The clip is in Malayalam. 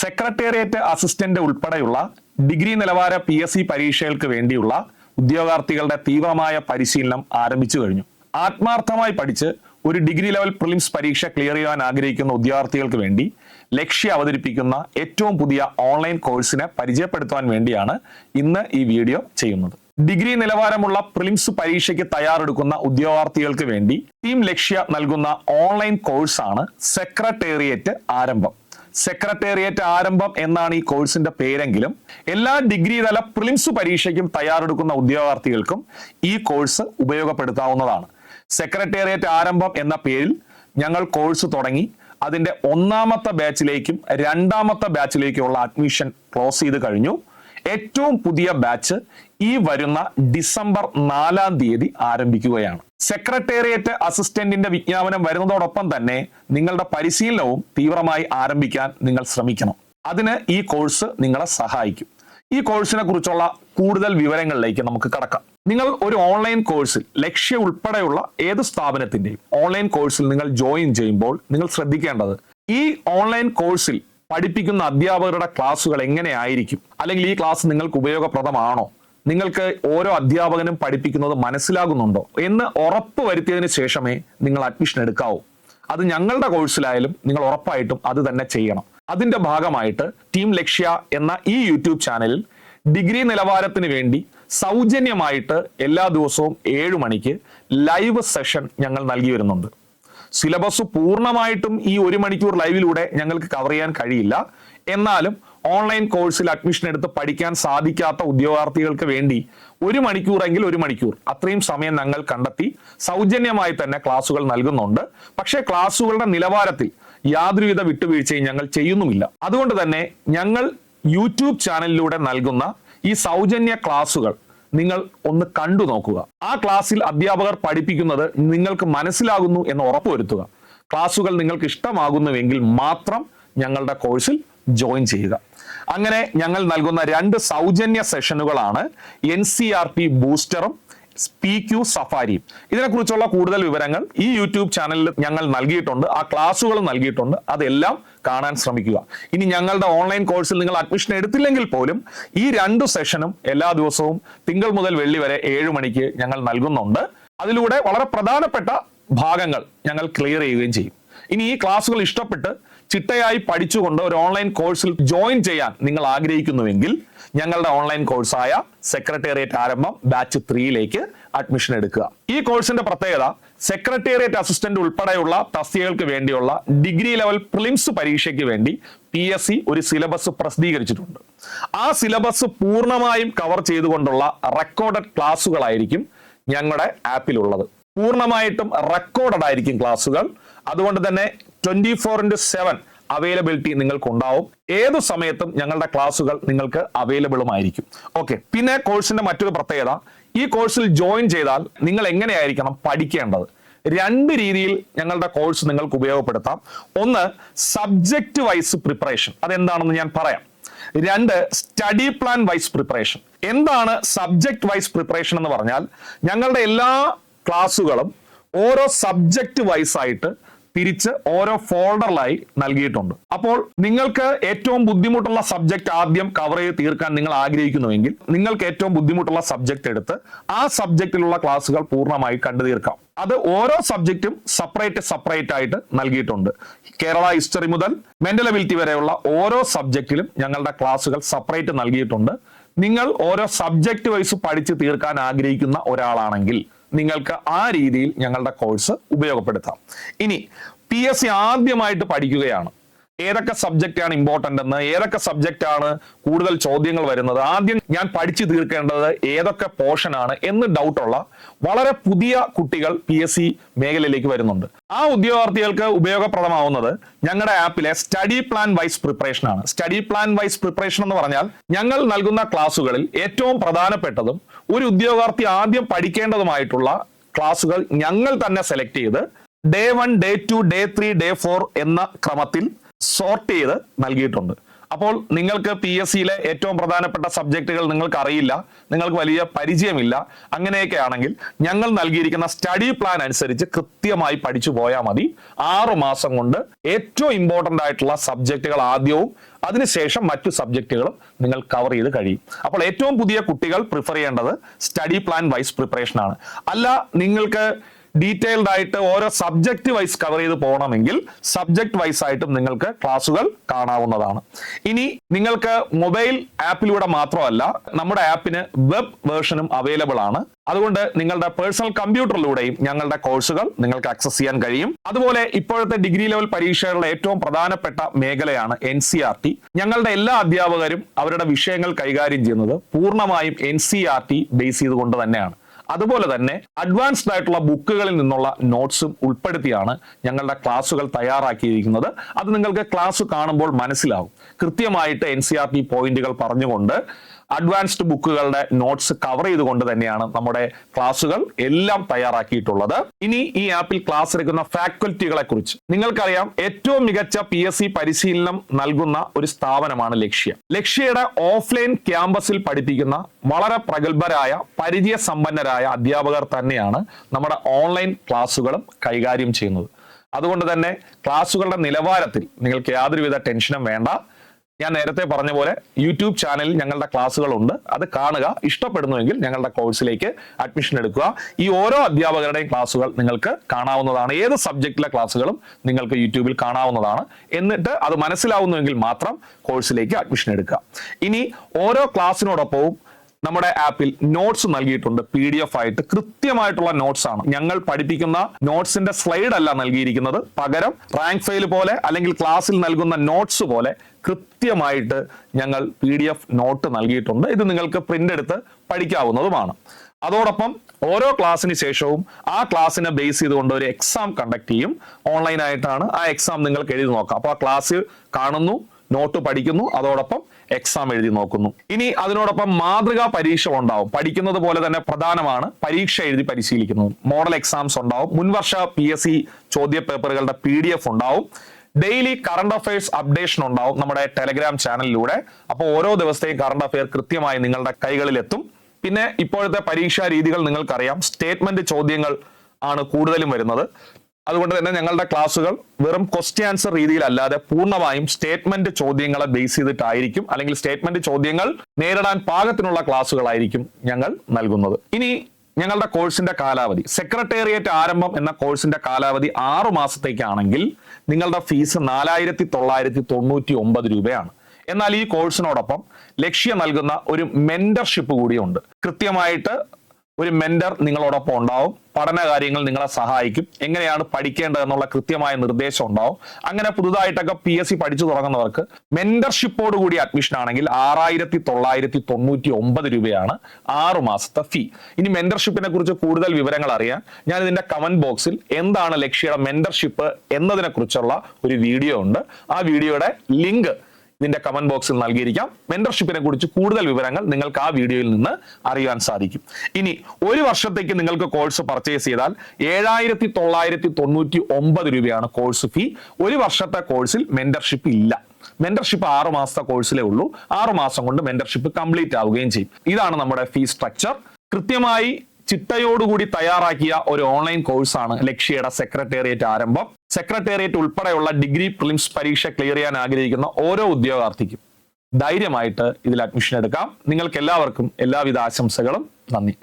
സെക്രട്ടേറിയറ്റ് അസിസ്റ്റന്റ് ഉൾപ്പെടെയുള്ള ഡിഗ്രി നിലവാര പി എസ് സി പരീക്ഷകൾക്ക് വേണ്ടിയുള്ള ഉദ്യോഗാർത്ഥികളുടെ തീവ്രമായ പരിശീലനം ആരംഭിച്ചു കഴിഞ്ഞു. ആത്മാർത്ഥമായി പഠിച്ച് ഒരു ഡിഗ്രി ലെവൽ പ്രിലിംസ് പരീക്ഷ ക്ലിയർ ചെയ്യാൻ ആഗ്രഹിക്കുന്ന ഉദ്യോഗാർത്ഥികൾക്ക് വേണ്ടി ലക്ഷ്യ അവതരിപ്പിക്കുന്ന ഏറ്റവും പുതിയ ഓൺലൈൻ കോഴ്സിനെ പരിചയപ്പെടുത്താൻ വേണ്ടിയാണ് ഇന്ന് ഈ വീഡിയോ ചെയ്യുന്നത്. ഡിഗ്രി നിലവാരമുള്ള പ്രിലിംസ് പരീക്ഷയ്ക്ക് തയ്യാറെടുക്കുന്ന ഉദ്യോഗാർത്ഥികൾക്ക് വേണ്ടി ടീം ലക്ഷ്യ നൽകുന്ന ഓൺലൈൻ കോഴ്സാണ് സെക്രട്ടേറിയറ്റ് ആരംഭം. സെക്രട്ടേറിയറ്റ് ആരംഭം എന്നാണ് ഈ കോഴ്സിന്റെ പേരെങ്കിലും എല്ലാ ഡിഗ്രി തല പ്രിലിംസ് പരീക്ഷയ്ക്കും തയ്യാറെടുക്കുന്ന ഉദ്യോഗാർത്ഥികൾക്കും ഈ കോഴ്സ് ഉപയോഗപ്പെടുത്താവുന്നതാണ്. സെക്രട്ടേറിയറ്റ് ആരംഭം എന്ന പേരിൽ ഞങ്ങൾ കോഴ്സ് തുടങ്ങി. അതിന്റെ ഒന്നാമത്തെ ബാച്ചിലേക്കും രണ്ടാമത്തെ ബാച്ചിലേക്കുമുള്ള അഡ്മിഷൻ ക്ലോസ് ചെയ്ത് കഴിഞ്ഞു. ഏറ്റവും പുതിയ ബാച്ച് ഈ വരുന്ന ഡിസംബർ നാലാം തീയതി ആരംഭിക്കുകയാണ്. സെക്രട്ടേറിയറ്റ് അസിസ്റ്റന്റിന്റെ വിജ്ഞാപനം വരുന്നതോടൊപ്പം തന്നെ നിങ്ങളുടെ പരിശീലനവും തീവ്രമായി ആരംഭിക്കാൻ നിങ്ങൾ ശ്രമിക്കണം. അതിന് ഈ കോഴ്സ് നിങ്ങളെ സഹായിക്കും. ഈ കോഴ്സിനെ കുറിച്ചുള്ള കൂടുതൽ വിവരങ്ങളിലേക്ക് നമുക്ക് കടക്കാം. നിങ്ങൾ ഒരു ഓൺലൈൻ കോഴ്സിൽ ലക്ഷ്യ ഉൾപ്പെടെയുള്ള ഏത് സ്ഥാപനത്തിന്റെയും ഓൺലൈൻ കോഴ്സിൽ നിങ്ങൾ ജോയിൻ ചെയ്യുമ്പോൾ നിങ്ങൾ ശ്രദ്ധിക്കേണ്ടത് ഈ ഓൺലൈൻ കോഴ്സിൽ പഠിപ്പിക്കുന്ന അധ്യാപകരുടെ ക്ലാസ്സുകൾ എങ്ങനെയായിരിക്കും അല്ലെങ്കിൽ ഈ ക്ലാസ് നിങ്ങൾക്ക് ഉപയോഗപ്രദമാണോ? നിങ്ങൾക്ക് ഓരോ അധ്യാപകനും പഠിപ്പിക്കുന്നത് മനസ്സിലാകുന്നുണ്ടോ എന്ന് ഉറപ്പ് വരുത്തിയതിന് ശേഷമേ നിങ്ങൾ അഡ്മിഷൻ എടുക്കാവൂ. അത് ഞങ്ങളുടെ കോഴ്സിലായാലും നിങ്ങൾ ഉറപ്പായിട്ടും അത് തന്നെ ചെയ്യണം. അതിന്റെ ഭാഗമായിട്ട് ടീം ലക്ഷ്യ എന്ന ഈ യൂട്യൂബ് ചാനലിൽ ഡിഗ്രി നിലവാരത്തിന് വേണ്ടി സൗജന്യമായിട്ട് എല്ലാ ദിവസവും ഏഴു മണിക്ക് ലൈവ് സെഷൻ ഞങ്ങൾ നൽകി വരുന്നുണ്ട്. സിലബസ് പൂർണമായിട്ടും ഈ ഒരു മണിക്കൂർ ലൈവിലൂടെ ഞങ്ങൾക്ക് കവർ ചെയ്യാൻ കഴിയില്ല. എന്നാലും ഓൺലൈൻ കോഴ്സിൽ അഡ്മിഷൻ എടുത്ത് പഠിക്കാൻ സാധിക്കാത്ത ഉദ്യോഗാർത്ഥികൾക്ക് വേണ്ടി ഒരു മണിക്കൂറെങ്കിൽ ഒരു മണിക്കൂർ. അത്രയും സമയം ഞങ്ങൾ കണ്ടെത്തി. സൗജന്യമായി തന്നെ ക്ലാസ്സുകൾ നൽകുന്നുണ്ട്. പക്ഷേ ക്ലാസ്സുകളുടെ നിലവാരത്തിൽ യാതൊരുവിധ വിട്ടുവീഴ്ചയും ഞങ്ങൾ ചെയ്യുന്നുമില്ല. അതുകൊണ്ട് തന്നെ ഞങ്ങൾ യൂട്യൂബ് ചാനലിലൂടെ നൽകുന്ന ഈ സൗജന്യ ക്ലാസ്സുകൾ നിങ്ങൾ ഒന്ന് കണ്ടു നോക്കുക. ആ ക്ലാസ്സിൽ അധ്യാപകർ പഠിപ്പിക്കുന്നത് നിങ്ങൾക്ക് മനസ്സിലാകുന്നു എന്ന് ഉറപ്പുവരുത്തുക. ക്ലാസ്സുകൾ നിങ്ങൾക്ക് ഇഷ്ടമാകുന്നുവെങ്കിൽ മാത്രം ഞങ്ങളുടെ കോഴ്സിൽ ജോയിൻ ചെയ്യുക. അങ്ങനെ ഞങ്ങൾ നൽകുന്ന രണ്ട് സൗജന്യ സെഷനുകളാണ്. എൻ സി ആർ ടി ബൂസ്റ്ററും പി ക്യു സഫാരിയും ഇതിനെക്കുറിച്ചുള്ള കൂടുതൽ വിവരങ്ങൾ ഈ യൂട്യൂബ് ചാനലിൽ ഞങ്ങൾ നൽകിയിട്ടുണ്ട്. ആ ക്ലാസ്സുകൾ നൽകിയിട്ടുണ്ട്. അതെല്ലാം കാണാൻ ശ്രമിക്കുക. ഇനി ഞങ്ങളുടെ ഓൺലൈൻ കോഴ്സിൽ നിങ്ങൾ അഡ്മിഷൻ എടുത്തില്ലെങ്കിൽ പോലും ഈ രണ്ട് സെഷനും എല്ലാ ദിവസവും തിങ്കൾ മുതൽ വെള്ളി വരെ ഏഴ് മണിക്ക് ഞങ്ങൾ നൽകുന്നുണ്ട്. അതിലൂടെ വളരെ പ്രധാനപ്പെട്ട ഭാഗങ്ങൾ ഞങ്ങൾ ക്ലിയർ ചെയ്യുകയും ചെയ്യും. ഇനി ഈ ക്ലാസ്സുകൾ ഇഷ്ടപ്പെട്ട് ചിട്ടയായി പഠിച്ചുകൊണ്ട് ഒരു ഓൺലൈൻ കോഴ്സിൽ ജോയിൻ ചെയ്യാൻ നിങ്ങൾ ആഗ്രഹിക്കുന്നുവെങ്കിൽ ഞങ്ങളുടെ ഓൺലൈൻ കോഴ്സായ സെക്രട്ടേറിയറ്റ് ആരംഭം ബാച്ച് ത്രീയിലേക്ക് അഡ്മിഷൻ എടുക്കുക. ഈ കോഴ്സിന്റെ പ്രത്യേകത സെക്രട്ടേറിയറ്റ് അസിസ്റ്റന്റ് ഉൾപ്പെടെയുള്ള തസ്തികൾക്ക് വേണ്ടിയുള്ള ഡിഗ്രി ലെവൽ പ്രിലിംസ് പരീക്ഷയ്ക്ക് വേണ്ടി പി എസ് സി ഒരു സിലബസ് പ്രസിദ്ധീകരിച്ചിട്ടുണ്ട്. ആ സിലബസ് പൂർണമായും കവർ ചെയ്തുകൊണ്ടുള്ള റെക്കോർഡഡ് ക്ലാസ്സുകളായിരിക്കും ഞങ്ങളുടെ ആപ്പിലുള്ളത് പൂർണമായിട്ടും റെക്കോർഡഡ് ആയിരിക്കും ക്ലാസ്സുകൾ. അതുകൊണ്ട് തന്നെ twenty four into seven availability നിങ്ങൾക്ക് ഉണ്ടാവും ഏതു സമയത്തും ഞങ്ങളുടെ ക്ലാസ്സുകൾ നിങ്ങൾക്ക് അവൈലബിളും ആയിരിക്കും ഓക്കെ പിന്നെ കോഴ്സിന്റെ മറ്റൊരു പ്രത്യേകത ഈ കോഴ്സിൽ ജോയിൻ ചെയ്താൽ നിങ്ങൾ എങ്ങനെയായിരിക്കണം പഠിക്കേണ്ടത്? രണ്ട് രീതിയിൽ ഞങ്ങളുടെ കോഴ്സ് നിങ്ങൾക്ക് ഉപയോഗപ്പെടുത്താം. ഒന്ന് സബ്ജക്റ്റ് വൈസ് പ്രിപ്പറേഷൻ അതെന്താണെന്ന് ഞാൻ പറയാം. രണ്ട് സ്റ്റഡി പ്ലാൻ വൈസ് പ്രിപ്പറേഷൻ എന്താണ് സബ്ജക്ട് വൈസ് പ്രിപ്പറേഷൻ എന്ന് പറഞ്ഞാൽ ഞങ്ങളുടെ എല്ലാ ക്ലാസ്സുകളും ഓരോ സബ്ജക്റ്റ് വൈസ് ആയിട്ട് തിരിച്ച് ഓരോ ഫോൾഡറിലായി നൽകിയിട്ടുണ്ട്. അപ്പോൾ നിങ്ങൾക്ക് ഏറ്റവും ബുദ്ധിമുട്ടുള്ള സബ്ജക്ട് ആദ്യം കവർ ചെയ്ത് തീർക്കാൻ നിങ്ങൾ ആഗ്രഹിക്കുന്നുവെങ്കിൽ നിങ്ങൾക്ക് ഏറ്റവും ബുദ്ധിമുട്ടുള്ള സബ്ജക്ട് എടുത്ത് ആ സബ്ജക്റ്റിലുള്ള ക്ലാസ്സുകൾ പൂർണമായി കണ്ടു തീർക്കാം. അത് ഓരോ സബ്ജക്റ്റും സെപ്പറേറ്റ് സെപ്പറേറ്റ് ആയിട്ട് നൽകിയിട്ടുണ്ട്. കേരള ഹിസ്റ്ററി മുതൽ മെന്റൽ അബിലിറ്റി വരെയുള്ള ഓരോ സബ്ജക്റ്റിലും ഞങ്ങളുടെ ക്ലാസ്സുകൾ സെപ്പറേറ്റ് നൽകിയിട്ടുണ്ട്. നിങ്ങൾ ഓരോ സബ്ജക്റ്റ് വൈസ് പഠിച്ച് തീർക്കാൻ ആഗ്രഹിക്കുന്ന ഒരാളാണെങ്കിൽ നിങ്ങൾക്ക് ആ രീതിയിൽ ഞങ്ങളുടെ കോഴ്സ് ഉപയോഗപ്പെടുത്താം. ഇനി പി എസ് സി ആദ്യമായിട്ട് പഠിക്കുകയാണ്. ഏതൊക്കെ സബ്ജക്റ്റ് ആണ് ഇമ്പോർട്ടന്റ് എന്ന് ഏതൊക്കെ സബ്ജക്റ്റ് ആണ് കൂടുതൽ ചോദ്യങ്ങൾ വരുന്നത് ആദ്യം ഞാൻ പഠിച്ചു തീർക്കേണ്ടത് ഏതൊക്കെ പോർഷൻ ആണ് എന്ന് ഡൗട്ടുള്ള വളരെ പുതിയ കുട്ടികൾ പി എസ് സി മേഖലയിലേക്ക് വരുന്നുണ്ട്. ആ ഉദ്യോഗാർത്ഥികൾക്ക് ഉപയോഗപ്രദമാവുന്നത് ഞങ്ങളുടെ ആപ്പിലെ സ്റ്റഡി പ്ലാൻ വൈസ് പ്രിപ്പറേഷൻ ആണ്. സ്റ്റഡി പ്ലാൻ വൈസ് പ്രിപ്പറേഷൻ എന്ന് പറഞ്ഞാൽ ഞങ്ങൾ നൽകുന്ന ക്ലാസ്സുകളിൽ ഏറ്റവും പ്രധാനപ്പെട്ടതും ഒരു ഉദ്യോഗാർത്ഥി ആദ്യം പഠിക്കേണ്ടതുമായിട്ടുള്ള ക്ലാസ്സുകൾ ഞങ്ങൾ തന്നെ സെലക്ട് ചെയ്ത് day one day two day three day four എന്ന ക്രമത്തിൽ സോർട്ട് ചെയ്ത് നൽകിയിട്ടുണ്ട്. അപ്പോൾ നിങ്ങൾക്ക് പി എസ് സിയിലെ ഏറ്റവും പ്രധാനപ്പെട്ട സബ്ജക്റ്റുകൾ നിങ്ങൾക്ക് അറിയില്ല നിങ്ങൾക്ക് വലിയ പരിചയമില്ല അങ്ങനെയൊക്കെ ആണെങ്കിൽ ഞങ്ങൾ നൽകിയിരിക്കുന്ന സ്റ്റഡി പ്ലാൻ അനുസരിച്ച് കൃത്യമായി പഠിച്ചു പോയാൽ മതി. ആറു മാസം കൊണ്ട് ഏറ്റവും ഇമ്പോർട്ടന്റ് ആയിട്ടുള്ള സബ്ജക്റ്റുകൾ ആദ്യവും അതിനുശേഷം മറ്റു സബ്ജക്റ്റുകളും നിങ്ങൾ കവർ ചെയ്ത് കഴിയും. അപ്പോൾ ഏറ്റവും പുതിയ കുട്ടികൾ പ്രിഫർ ചെയ്യേണ്ടത് സ്റ്റഡി പ്ലാൻ വൈസ് പ്രിപ്പറേഷൻ ആണ്. അല്ല നിങ്ങൾക്ക് ഡീറ്റെയിൽഡ് ആയിട്ട് ഓരോ സബ്ജക്റ്റ് വൈസ് കവർ ചെയ്ത് പോകണമെങ്കിൽ സബ്ജക്ട് വൈസ് ആയിട്ടും നിങ്ങൾക്ക് ക്ലാസ്സുകൾ കാണാവുന്നതാണ്. ഇനി നിങ്ങൾക്ക് മൊബൈൽ ആപ്പിലൂടെ മാത്രമല്ല നമ്മുടെ ആപ്പിന് വെബ് വേർഷനും അവൈലബിൾ ആണ്. അതുകൊണ്ട് നിങ്ങളുടെ പേഴ്സണൽ കമ്പ്യൂട്ടറിലൂടെയും ഞങ്ങളുടെ കോഴ്സുകൾ നിങ്ങൾക്ക് ആക്സസ് ചെയ്യാൻ കഴിയും. അതുപോലെ ഇപ്പോഴത്തെ ഡിഗ്രി ലെവൽ പരീക്ഷകളുടെ ഏറ്റവും പ്രധാനപ്പെട്ട മേഖലയാണ് എൻ സി ആർ ടി ഞങ്ങളുടെ എല്ലാ അധ്യാപകരും അവരുടെ വിഷയങ്ങൾ കൈകാര്യം ചെയ്യുന്നത് പൂർണമായും N C R T base ചെയ്തുകൊണ്ട് തന്നെയാണ്. അതുപോലെ തന്നെ അഡ്വാൻസ്ഡ് ആയിട്ടുള്ള ബുക്കുകളിൽ നിന്നുള്ള നോട്ട്സും ഉൾപ്പെടുത്തിയാണ് ഞങ്ങളുടെ ക്ലാസ്സുകൾ തയ്യാറാക്കിയിരിക്കുന്നത്. അത് നിങ്ങൾക്ക് ക്ലാസ് കാണുമ്പോൾ മനസ്സിലാവും. കൃത്യമായിട്ട് എൻ സി ആർ ടി പോയിന്റുകൾ പറഞ്ഞുകൊണ്ട് അഡ്വാൻസ്ഡ് ബുക്കുകളുടെ നോട്ട്സ് കവർ ചെയ്തുകൊണ്ട് തന്നെയാണ് നമ്മുടെ ക്ലാസ്സുകൾ എല്ലാം തയ്യാറാക്കിയിട്ടുള്ളത്. ഇനി ഈ ആപ്പിൽ ക്ലാസ് എടുക്കുന്ന ഫാക്കൽറ്റികളെ കുറിച്ച്. നിങ്ങൾക്കറിയാം ഏറ്റവും മികച്ച പി എസ് സി പരിശീലനം നൽകുന്ന ഒരു സ്ഥാപനമാണ് ലക്ഷ്യ. ലക്ഷ്യയുടെ ഓഫ്ലൈൻ ക്യാമ്പസിൽ പഠിപ്പിക്കുന്ന വളരെ പ്രഗത്ഭരായ പരിചയ സമ്പന്നരായ അധ്യാപകർ തന്നെയാണ് നമ്മുടെ ഓൺലൈൻ ക്ലാസ്സുകളും കൈകാര്യം ചെയ്യുന്നത്. അതുകൊണ്ട് തന്നെ ക്ലാസ്സുകളുടെ നിലവാരത്തിൽ നിങ്ങൾക്ക് യാതൊരുവിധ ടെൻഷനും വേണ്ട. ഞാൻ നേരത്തെ പറഞ്ഞ പോലെ യൂട്യൂബ് ചാനലിൽ ഞങ്ങളുടെ ക്ലാസ്സുകളുണ്ട്. അത് കാണുക ഇഷ്ടപ്പെടുന്നുവെങ്കിൽ ഞങ്ങളുടെ കോഴ്സിലേക്ക് അഡ്മിഷൻ എടുക്കുക. ഈ ഓരോ അധ്യാപകരുടെയും ക്ലാസ്സുകൾ നിങ്ങൾക്ക് കാണാവുന്നതാണ്. ഏത് സബ്ജക്റ്റിലെ ക്ലാസ്സുകളും നിങ്ങൾക്ക് യൂട്യൂബിൽ കാണാവുന്നതാണ്. എന്നിട്ട് അത് മനസ്സിലാവുന്നുവെങ്കിൽ മാത്രം കോഴ്സിലേക്ക് അഡ്മിഷൻ എടുക്കുക. ഇനി ഓരോ ക്ലാസ്സിനോടൊപ്പവും നമ്മുടെ ആപ്പിൽ നോട്ട്സ് നൽകിയിട്ടുണ്ട്. പി ഡി എഫ് ആയിട്ട്. കൃത്യമായിട്ടുള്ള നോട്ട്സ് ആണ്. ഞങ്ങൾ പഠിപ്പിക്കുന്ന നോട്ട്സിന്റെ സ്ലൈഡ് അല്ല നൽകിയിരിക്കുന്നത്. പകരം റാങ്ക് ഫെയിൽ പോലെ അല്ലെങ്കിൽ ക്ലാസ്സിൽ നൽകുന്ന നോട്ട്സ് പോലെ കൃത്യമായിട്ട് ഞങ്ങൾ പി ഡി എഫ് നോട്ട് നൽകിയിട്ടുണ്ട്. ഇത് നിങ്ങൾക്ക് പ്രിന്റ് എടുത്ത് പഠിക്കാവുന്നതുമാണ്. അതോടൊപ്പം ഓരോ ക്ലാസ്സിന് ശേഷവും ആ ക്ലാസ്സിനെ ബേസ് ചെയ്തുകൊണ്ട് ഒരു എക്സാം കണ്ടക്ട് ചെയ്യും. ഓൺലൈനായിട്ടാണ് ആ എക്സാം നിങ്ങൾക്ക് എഴുതി നോക്കാം. അപ്പോൾ ആ ക്ലാസ് കാണുന്നു. നോട്ട് പഠിക്കുന്നു. അതോടൊപ്പം എക്സാം എഴുതി നോക്കുന്നു. ഇനി അതിനോടൊപ്പം മാതൃകാ പരീക്ഷ ഉണ്ടാവും. പഠിക്കുന്നത് പോലെ തന്നെ പ്രധാനമാണ്. പരീക്ഷ എഴുതി പരിശീലിക്കുന്നത് മോഡൽ എക്സാംസ് ഉണ്ടാവും. മുൻവർഷ പി എസ് സി ചോദ്യ പേപ്പറുകളുടെ പി ഡി എഫ് ഉണ്ടാവും. ഡെയിലി കറണ്ട് അഫയേഴ്സ് അപ്ഡേഷൻ ഉണ്ടാവും നമ്മുടെ ടെലഗ്രാം ചാനലിലൂടെ അപ്പോൾ ഓരോ ദിവസത്തെയും കറണ്ട് അഫയർ കൃത്യമായി നിങ്ങളുടെ കൈകളിലെത്തും. പിന്നെ ഇപ്പോഴത്തെ പരീക്ഷാ രീതികൾ നിങ്ങൾക്കറിയാം. സ്റ്റേറ്റ്മെന്റ് ചോദ്യങ്ങൾ ആണ് കൂടുതലും വരുന്നത്. അതുകൊണ്ട് തന്നെ ഞങ്ങളുടെ ക്ലാസ്സുകൾ വെറും ക്വസ്റ്റ്യൻ ആൻസർ രീതിയിലല്ലാതെ പൂർണമായും സ്റ്റേറ്റ്മെന്റ് ചോദ്യങ്ങളെ ബേസ് ചെയ്തിട്ടായിരിക്കും അല്ലെങ്കിൽ സ്റ്റേറ്റ്മെന്റ് ചോദ്യങ്ങൾ നേരിടാൻ പാകത്തിനുള്ള ക്ലാസ്സുകളായിരിക്കും ഞങ്ങൾ നൽകുന്നത്. ഇനി ഞങ്ങളുടെ കോഴ്സിന്റെ കാലാവധി. സെക്രട്ടേറിയറ്റ് ആരംഭം എന്ന കോഴ്സിന്റെ കാലാവധി ആറു മാസത്തേക്കാണെങ്കിൽ നിങ്ങളുടെ ഫീസ് നാലായിരത്തി തൊള്ളായിരത്തി തൊണ്ണൂറ്റി ഒമ്പത് രൂപയാണ്. എന്നാൽ ഈ കോഴ്സിനോടൊപ്പം ലക്ഷ്യം നൽകുന്ന ഒരു മെന്റർഷിപ്പ് കൂടിയുണ്ട്. കൃത്യമായിട്ട് ഒരു മെന്റർ നിങ്ങളോടൊപ്പം ഉണ്ടാവും. പഠന കാര്യങ്ങൾ നിങ്ങളെ സഹായിക്കും. എങ്ങനെയാണ് പഠിക്കേണ്ടത് എന്നുള്ള കൃത്യമായ നിർദ്ദേശം ഉണ്ടാവും. അങ്ങനെ പുതുതായിട്ടൊക്കെ പി എസ് സി പഠിച്ചു തുടങ്ങുന്നവർക്ക് മെന്റർഷിപ്പോട് കൂടി അഡ്മിഷൻ ആണെങ്കിൽ ആറായിരത്തി തൊള്ളായിരത്തി തൊണ്ണൂറ്റി ഒമ്പത് രൂപയാണ് ആറു മാസത്തെ ഫീ ഇനി മെന്റർഷിപ്പിനെ കുറിച്ച് കൂടുതൽ വിവരങ്ങൾ അറിയാൻ ഞാൻ ഇതിന്റെ കമന്റ് ബോക്സിൽ എന്താണ് ലക്ഷ്യയുടെ മെന്റർഷിപ്പ് എന്നതിനെ കുറിച്ചുള്ള ഒരു വീഡിയോ ഉണ്ട്. ആ വീഡിയോയുടെ ലിങ്ക് ഇതിന്റെ കമന്റ് ബോക്സിൽ നൽകിയിരിക്കാം. മെന്റർഷിപ്പിനെ കുറിച്ച് കൂടുതൽ വിവരങ്ങൾ നിങ്ങൾക്ക് ആ വീഡിയോയിൽ നിന്ന് അറിയാൻ സാധിക്കും. ഇനി ഒരു വർഷത്തേക്ക് നിങ്ങൾക്ക് കോഴ്സ് പർച്ചേസ് ചെയ്താൽ ഏഴായിരത്തി തൊള്ളായിരത്തി തൊണ്ണൂറ്റി ഒമ്പത് രൂപയാണ് കോഴ്സ് ഫീ ഒരു വർഷത്തെ കോഴ്സിൽ മെന്റർഷിപ്പ് ഇല്ല. മെന്റർഷിപ്പ് ആറു മാസത്തെ കോഴ്സിലേ ഉള്ളൂ. ആറു മാസം കൊണ്ട് മെന്റർഷിപ്പ് കംപ്ലീറ്റ് ആവുകയും ചെയ്യും. ഇതാണ് നമ്മുടെ ഫീ സ്ട്രക്ചർ കൃത്യമായി ചിട്ടയോടുകൂടി തയ്യാറാക്കിയ ഒരു ഓൺലൈൻ കോഴ്സാണ് ലക്ഷ്യയുടെ സെക്രട്ടേറിയറ്റ് ആരംഭം. സെക്രട്ടേറിയറ്റ് ഉൾപ്പെടെയുള്ള ഡിഗ്രി പ്രിലിംസ് പരീക്ഷ ക്ലിയർ ചെയ്യാൻ ആഗ്രഹിക്കുന്ന ഓരോ ഉദ്യോഗാർത്ഥിക്കും ധൈര്യമായിട്ട് ഇതിൽ അഡ്മിഷൻ എടുക്കാം. നിങ്ങൾക്ക് എല്ലാവർക്കും എല്ലാവിധ ആശംസകളും. നന്ദി.